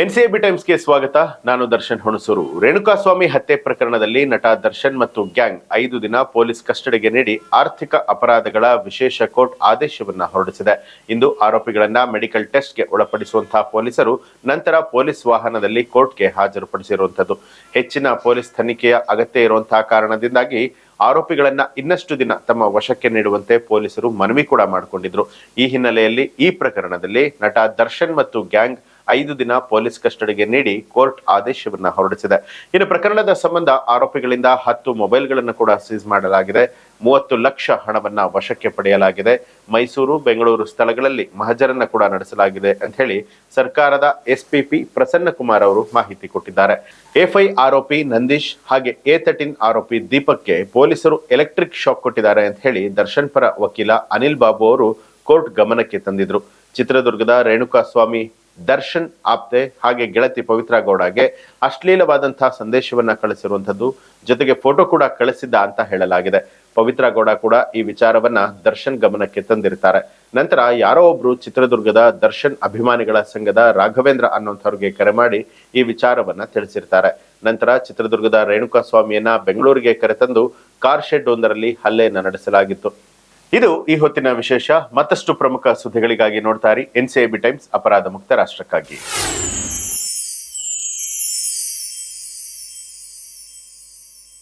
ಎನ್ಸಿಎಬಿ ಟೈಮ್ಸ್ಗೆ ಸ್ವಾಗತ. ನಾನು ದರ್ಶನ್ ಹುಣಸೂರು. ರೇಣುಕಾಸ್ವಾಮಿ ಹತ್ಯೆ ಪ್ರಕರಣದಲ್ಲಿ ನಟ ದರ್ಶನ್ ಮತ್ತು ಗ್ಯಾಂಗ್ ಐದು ದಿನ ಪೊಲೀಸ್ ಕಸ್ಟಡಿಗೆ ನೀಡಿ ಆರ್ಥಿಕ ಅಪರಾಧಗಳ ವಿಶೇಷ ಕೋರ್ಟ್ ಆದೇಶವನ್ನ ಹೊರಡಿಸಿದೆ. ಇಂದು ಆರೋಪಿಗಳನ್ನ ಮೆಡಿಕಲ್ ಟೆಸ್ಟ್ಗೆ ಒಳಪಡಿಸುವಂತಹ ಪೊಲೀಸರು ನಂತರ ಪೊಲೀಸ್ ವಾಹನದಲ್ಲಿ ಕೋರ್ಟ್ಗೆ ಹಾಜರುಪಡಿಸಿರುವಂತದ್ದು ಹೆಚ್ಚಿನ ಪೊಲೀಸ್ ತನಿಖೆಯ ಅಗತ್ಯ ಇರುವಂತಹ ಕಾರಣದಿಂದಾಗಿ ಆರೋಪಿಗಳನ್ನ ಇನ್ನಷ್ಟು ದಿನ ತಮ್ಮ ವಶಕ್ಕೆ ನೀಡುವಂತೆ ಪೊಲೀಸರು ಮನವಿ ಕೂಡ ಮಾಡಿಕೊಂಡಿದ್ರು. ಈ ಹಿನ್ನೆಲೆಯಲ್ಲಿ ಈ ಪ್ರಕರಣದಲ್ಲಿ ನಟ ದರ್ಶನ್ ಮತ್ತು ಗ್ಯಾಂಗ್ ಐದು ದಿನ ಪೊಲೀಸ್ ಕಸ್ಟಡಿಗೆ ನೀಡಿ ಕೋರ್ಟ್ ಆದೇಶವನ್ನು ಹೊರಡಿಸಿದೆ. ಇನ್ನು ಪ್ರಕರಣದ ಸಂಬಂಧ ಆರೋಪಿಗಳಿಂದ ಹತ್ತು ಮೊಬೈಲ್ಗಳನ್ನು ಕೂಡ ಸೀಸ್ ಮಾಡಲಾಗಿದೆ. ಮೂವತ್ತು ಲಕ್ಷ ಹಣವನ್ನ ವಶಕ್ಕೆ ಪಡೆಯಲಾಗಿದೆ. ಮೈಸೂರು, ಬೆಂಗಳೂರು ಸ್ಥಳಗಳಲ್ಲಿ ಮಹಜರನ್ನ ಕೂಡ ನಡೆಸಲಾಗಿದೆ ಅಂತ ಹೇಳಿ ಸರ್ಕಾರದ ಎಸ್ಪಿಪಿ ಪ್ರಸನ್ನ ಕುಮಾರ್ ಅವರು ಮಾಹಿತಿ ಕೊಟ್ಟಿದ್ದಾರೆ. ಎಫ್ಐ ಆರೋಪಿ ನಂದೀಶ್ ಹಾಗೆ ಎ ತರ್ಟೀನ್ ಆರೋಪಿ ದೀಪಕ್ಗೆ ಪೊಲೀಸರು ಎಲೆಕ್ಟ್ರಿಕ್ ಶಾಕ್ ಕೊಟ್ಟಿದ್ದಾರೆ ಅಂತ ಹೇಳಿ ದರ್ಶನ್ ಪರ ವಕೀಲ ಅನಿಲ್ ಬಾಬು ಅವರು ಕೋರ್ಟ್ ಗಮನಕ್ಕೆ ತಂದಿದ್ರು. ಚಿತ್ರದುರ್ಗದ ರೇಣುಕಾ ಸ್ವಾಮಿ ದರ್ಶನ್ ಆಪ್ತೆ ಹಾಗೆ ಗೆಳತಿ ಪವಿತ್ರ ಗೌಡಗೆ ಅಶ್ಲೀಲವಾದಂತಹ ಸಂದೇಶವನ್ನ ಕಳಿಸಿರುವಂಥದ್ದು, ಜೊತೆಗೆ ಫೋಟೋ ಕೂಡ ಕಳಿಸಿದ್ದ ಅಂತ ಹೇಳಲಾಗಿದೆ. ಪವಿತ್ರ ಗೌಡ ಕೂಡ ಈ ವಿಚಾರವನ್ನ ದರ್ಶನ್ ಗಮನಕ್ಕೆ ತಂದಿರ್ತಾರೆ. ನಂತರ ಯಾರೋ ಒಬ್ರು ಚಿತ್ರದುರ್ಗದ ದರ್ಶನ್ ಅಭಿಮಾನಿಗಳ ಸಂಘದ ರಾಘವೇಂದ್ರ ಅನ್ನೋಂಥವ್ರಿಗೆ ಕರೆ ಮಾಡಿ ಈ ವಿಚಾರವನ್ನ ತಿಳಿಸಿರ್ತಾರೆ. ನಂತರ ಚಿತ್ರದುರ್ಗದ ರೇಣುಕಾ ಸ್ವಾಮಿಯನ್ನ ಬೆಂಗಳೂರಿಗೆ ಕರೆತಂದು ಕಾರ್ ಶೆಡ್ ಒಂದರಲ್ಲಿ ಹಲ್ಲೆಯನ್ನ ನಡೆಸಲಾಗಿತ್ತು. ಇದು ಈ ಹೊತ್ತಿನ ವಿಶೇಷ. ಮತ್ತಷ್ಟು ಪ್ರಮುಖ ಸುದ್ದಿಗಳಿಗಾಗಿ ನೋಡ್ತಾ ಇರಿ. ಎನ್ಸಿಐಬಿ ಟೈಮ್ಸ್ ಅಪರಾಧ ಮುಕ್ತ ರಾಷ್ಟ್ರಕ್ಕಾಗಿ.